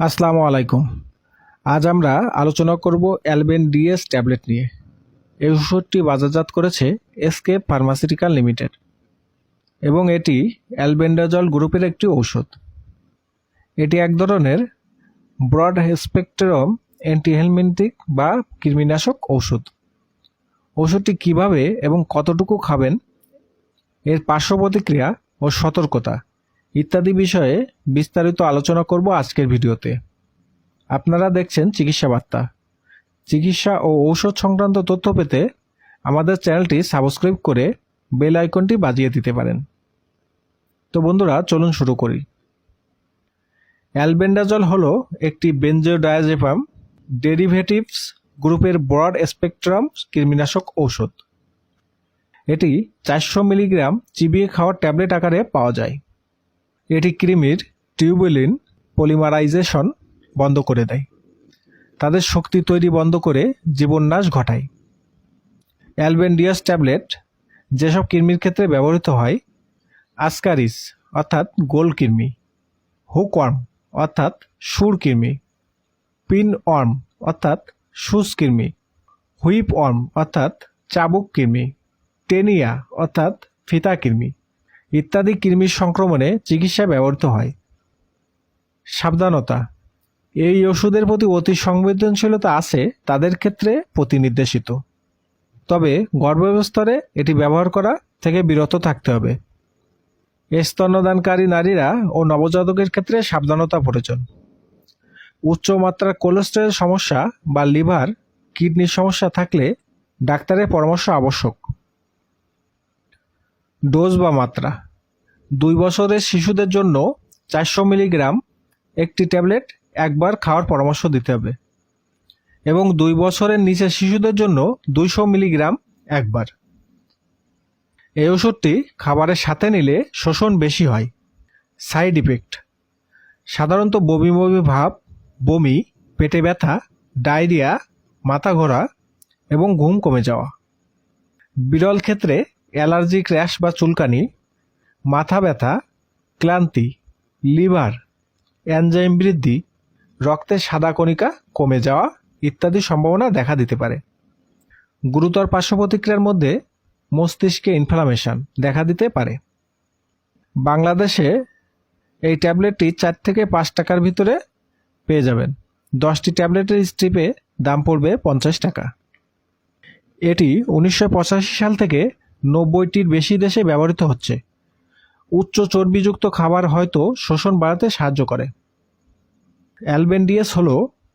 আসসালামু আলাইকুম। আজ আমরা আলোচনা করব অ্যালবেন ডিএস ট্যাবলেট নিয়ে। এই ওষুধটি বাজারজাত করেছে এসকে ফার্মাসিউটিক্যাল লিমিটেড এবং এটি অ্যালবেন্ডাজল গ্রুপের একটি ঔষধ। এটি এক ধরনের ব্রড স্পেকট্রাম অ্যান্টিহেলমিন্টিক বা কৃমিনাশক ঔষধ। ওষুধটি কীভাবে এবং কতটুকু খাবেন, এর পার্শ্ব প্রতিক্রিয়া ও সতর্কতা ইত্যাদি বিষয়ে বিস্তারিত আলোচনা করব আজকের ভিডিওতে। আপনারা দেখছেন চিকিৎসা বার্তা। চিকিৎসা ও ঔষধ সংক্রান্ত তথ্য পেতে আমাদের চ্যানেলটি সাবস্ক্রাইব করে বেল আইকনটি বাজিয়ে দিতে পারেন। তো বন্ধুরা, চলুন শুরু করি। অ্যালবেন্ডাজল হলো একটি বেনজোডায়াজেপাম ডেরিভেটিভস গ্রুপের ব্রড স্পেকট্রাম কৃমিনাশক ঔষধ। এটি চারশো মিলিগ্রাম চিবিয়ে খাওয়ার ট্যাবলেট আকারে পাওয়া যায়। এটি কৃমির টিউবুলিন পলিমারাইজেশন বন্ধ করে দেয়। তাদের শক্তি তৈরি বন্ধ করে জীবননাশ ঘটায়। অ্যালবেন্ডিয়াস ট্যাবলেট যেসব কৃমির ক্ষেত্রে ব্যবহৃত হয়, আসকারিস অর্থাৎ গোল কৃমি, হুকওয়ার্ম অর্থাৎ সুর কৃমি পিন ওয়ার্ম অর্থাৎ সুস কৃমি হুইপ ওয়ার্ম অর্থাৎ চাবুক কৃমি, টেনিয়া অর্থাৎ ফিতা কৃমি। ইত্যাদি কৃমির সংক্রমণে চিকিৎসায় ব্যবহৃত হয়। সাবধানতা। এই ওষুধের প্রতি অতি সংবেদনশীলতা আছে, তাদের ক্ষেত্রে প্রতিনির্দেশিত। তবে গর্ভাবস্থায় এটি ব্যবহার করা থেকে বিরত থাকতে হবে। স্তন্যদানকারী নারীরা ও নবজাতকের ক্ষেত্রে সাবধানতা প্রয়োজন। উচ্চ মাত্রার কোলেস্টেরল সমস্যা বা লিভার, কিডনির সমস্যা থাকলে ডাক্তারের পরামর্শ আবশ্যক। ডোজ বা মাত্রা। দুই বছরের শিশুদের জন্য চারশো মিলিগ্রাম একটি ট্যাবলেট একবার খাওয়ার পরামর্শ দিতে হবে। এবং দুই বছরের নিচের শিশুদের জন্য দুইশো মিলিগ্রাম একবার। এই ওষুধটি খাবারের সাথে নিলে শোষণ বেশি হয়। Side effect. সাধারণত বমি বমি ভাব, বমি, পেটে ব্যথা, ডায়রিয়া, মাথা ঘোরা এবং ঘুম কমে যাওয়া। বিরল ক্ষেত্রে অ্যালার্জিক র্যাশ বা চুলকানি মাথা ব্যথা, ক্লান্তি, লিভার অ্যানজাইম বৃদ্ধি, রক্তের সাদা কণিকা কমে যাওয়া ইত্যাদি সম্ভাবনা দেখা দিতে পারে। গুরুতর পার্শ্ব প্রতিক্রিয়ার মধ্যে মস্তিষ্কে ইনফ্লামেশন দেখা দিতে পারে। বাংলাদেশে এই ট্যাবলেটটি চার থেকে পাঁচ টাকার ভিতরে পেয়ে যাবেন। দশটি ট্যাবলেটের স্ট্রিপে দাম পড়বে পঞ্চাশ টাকা। এটি উনিশশো পঁচাশি সাল থেকে নব্বইটির বেশি দেশে ব্যবহৃত হচ্ছে। উচ্চ চর্বিযুক্ত খাবার হয়তো শোষণ বাড়াতে সাহায্য করে। অ্যালবেন্ডিয়াস হল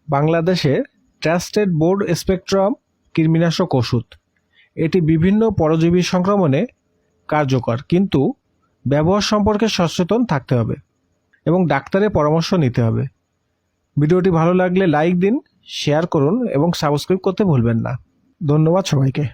বাংলাদেশের ট্রাস্টেড বোর্ড স্পেকট্রাম কৃমিনাশক ওষুধ। এটি বিভিন্ন পরজীবী সংক্রমণে কার্যকর, কিন্তু ব্যবহার সম্পর্কে সচেতন থাকতে হবে এবং ডাক্তারের পরামর্শ নিতে হবে। ভিডিওটি ভালো লাগলে লাইক দিন, শেয়ার করুন এবং সাবস্ক্রাইব করতে ভুলবেন না। ধন্যবাদ সবাইকে।